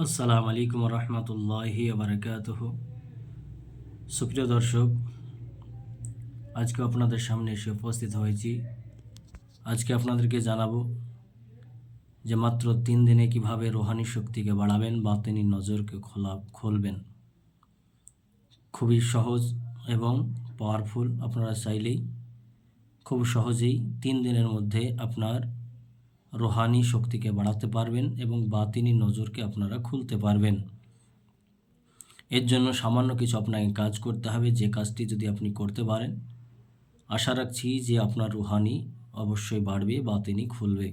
আসসালামু আলাইকুম রহমতুল্লাহি বারকাতহ সুপ্রিয় দর্শক, আজকে আপনাদের সামনে এসে উপস্থিত হয়েছি। আজকে আপনাদেরকে জানাব যে মাত্র তিন দিনে কীভাবে রোহানি শক্তিকে বাড়াবেন বা তিনি নজরকে খোলা খুলবেন। খুবই সহজ এবং পাওয়ারফুল আপনারা চাইলেই খুব সহজেই তিন দিনের মধ্যে আপনার রোহানি শক্তিকে বাড়াতে পারবেন এবং বাতিনি নজরকে আপনারা খুলতে পারবেন। এর জন্য সামান্য কিছু আপনাকে কাজ করতে হবে, যে কাজটি যদি আপনি করতে পারেন। আশা রাখছি যে আপনার রুহানি অবশ্যই বাড়বে বা তিনি খুলবে।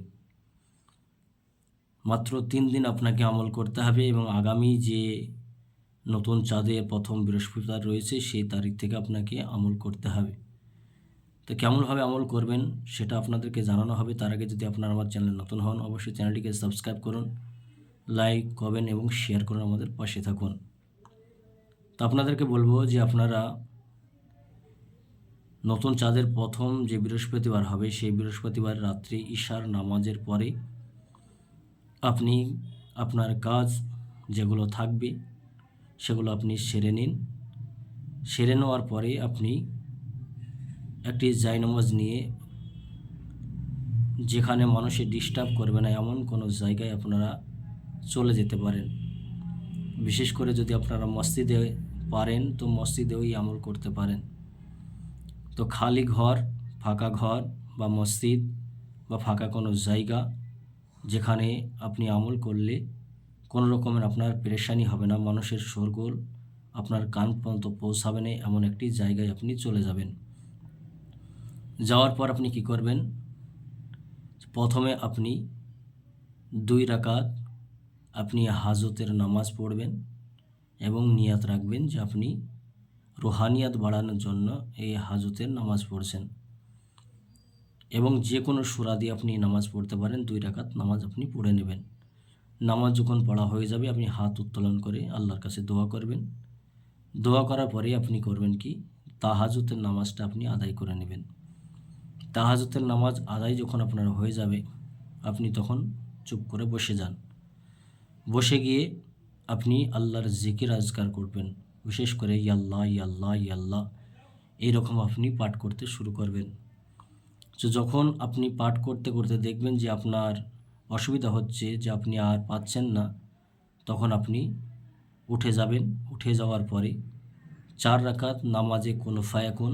মাত্র তিন দিন আপনাকে আমল করতে হবে এবং আগামী যে নতুন চাঁদে প্রথম বৃহস্পতিবার রয়েছে, সেই তারিখ থেকে আপনাকে আমল করতে হবে। তো কেমনভাবে আমল করবেন সেটা আপনাদেরকে জানানো হবে। তার আগে যদি আপনারা আমার চ্যানেল নতুন হন, অবশ্যই চ্যানেলটিকে সাবস্ক্রাইব করুন, লাইক, কমেন্ট এবং শেয়ার করুন আমাদের পাশে থাকুন। তো আপনাদেরকে বলব যে আপনারা নতুন চাঁদের প্রথম যে বৃহস্পতিবার হবে, সেই বৃহস্পতিবার রাত্রি ঈশার নামাজের পরে আপনি আপনার কাজ যেগুলো থাকবে সেগুলো আপনি সেরে নিন। সেরে নেওয়ার পরে আপনি একটি জায়নামাজ নিয়ে যেখানে মানুষের ডিস্টার্ব করবে না, এমন কোনো জায়গায় আপনারা চলে যেতে পারেন। বিশেষ করে যদি আপনারা মসজিদে পারেন, তো মসজিদেও এই আমল করতে পারেন। তো খালি ঘর, ফাঁকা ঘর বা মসজিদ বা ফাঁকা কোনো জায়গা যেখানে আপনি আমল করলে কোনো রকমের আপনার পেরেশানি হবে না, মানুষের শোরগোল আপনার কান পর্যন্ত পৌঁছাবে না, এমন একটি জায়গায় আপনি চলে যাবেন। যাওয়ার পর আপনি কি করবেন? প্রথমে আপনি দুই রাকাত আপনি হাজতের নামাজ পড়বেন এবং নিয়াত রাখবেন যে আপনি রোহানিয়াত বাড়ানোর জন্য এই হাজতের নামাজ পড়ছেন। এবং যে কোনো সুরা দিয়ে আপনি নামাজ পড়তে পারেন, দুই রাকাত নামাজ আপনি পড়ে নেবেন। নামাজ যখন পড়া হয়ে যাবে, আপনি হাত উত্তোলন করে আল্লাহর কাছে দোয়া করবেন। দোয়া করার পরে আপনি করবেন কি? তাহাজতের নামাজটা আপনি আদায় করে নেবেন। তাহাজতের নামাজ আদায় যখন আপনার হয়ে যাবে, আপনি তখন চুপ করে বসে যান। বসে গিয়ে আপনি আল্লাহর জিকির আজকার করবেন। বিশেষ করে ইয়াল্লাহ ইয়াল্লাহ ইয়াল্লাহ, এইরকম আপনি পাঠ করতে শুরু করবেন। তো যখন আপনি পাঠ করতে করতে দেখবেন যে আপনার অসুবিধা হচ্ছে, যে আপনি আর পাচ্ছেন না, তখন আপনি উঠে যাবেন। উঠে যাওয়ার পরে চার রাকাত নামাজে কোনো ফায়াকুন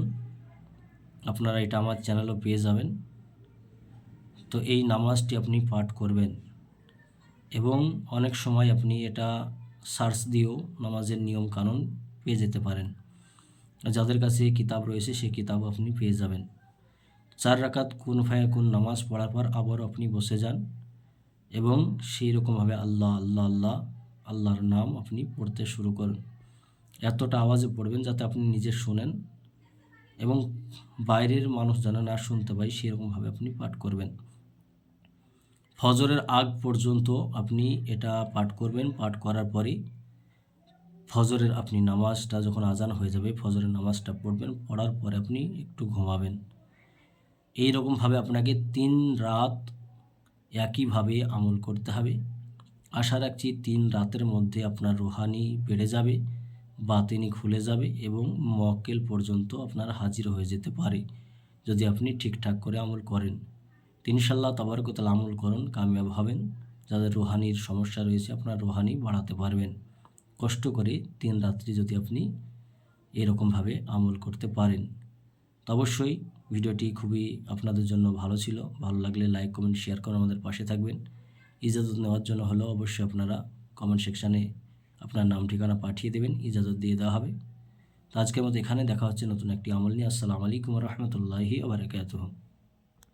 আপনারা এটা আমার চ্যানেলও পেয়ে যাবেন। তো এই নামাজটি আপনি পাঠ করবেন এবং অনেক সময় আপনি এটা সার্চ দিয়েও নামাজের নিয়ম কানুন পেয়ে যেতে পারেন। যাদের কাছে কিতাব রয়েছে, সেই কিতাব আপনি পেয়ে যাবেন। চার রাকাত কোন ফায়া কোন নামাজ পড়ার পর আবারও আপনি বসে যান এবং সেই রকমভাবে আল্লাহ আল্লাহ আল্লাহ, আল্লাহর নাম আপনি পড়তে শুরু করুন। এতটা আওয়াজে পড়বেন যাতে আপনি নিজে শোনেন। এবং বাইরের মানুষ যেন না শুনতে পাই সেরকমভাবে আপনি পাঠ করবেন। ফজরের আগ পর্যন্ত আপনি এটা পাঠ করবেন। পাঠ করার পরে ফজরের আপনি নামাজটা যখন আজান হয়ে যাবে, ফজরের নামাজটা পড়বেন। পড়ার পরে আপনি একটু ঘুমাবেন। এই রকমভাবে আপনাকে তিন রাত একইভাবে আমল করতে হবে। আশা রাখছি তিন রাতের মধ্যে আপনার রুহানি বেড়ে যাবে। বাতিনি খুলে যাবে এবং মক্কেল পর্যন্ত আপনার হাজির হয়ে যেতে পারে। যদি আপনি ঠিকঠাক করে আমল করেন। তিনশাল্লাহ তাবারকতাল আমল করুন, কামিয়াব হবেন। যাদের রুহানির সমস্যা রয়েছে, আপনার রুহানি বাড়াতে পারবেন। কষ্ট করে তিন রাত্রি যদি আপনি এরকমভাবে আমল করতে পারেন। তো অবশ্যই ভিডিওটি খুবই আপনাদের জন্য ভালো ছিল। ভালো লাগলে লাইক, কমেন্ট, শেয়ার করে আমাদের পাশে থাকবেন। ইজাজত নেওয়ার জন্য হলেও অবশ্যই আপনারা কমেন্ট সেকশানে আপনার নাম, ঠিকানা পাঠিয়ে দেবেন, ইজাজত দিয়ে দেওয়া হবে। তো আজকের মতো এখানে দেখা হচ্ছে নতুন একটি আমল নিয়ে। আসসালামু আলাইকুম রহমতুল্লাহি আবরকাত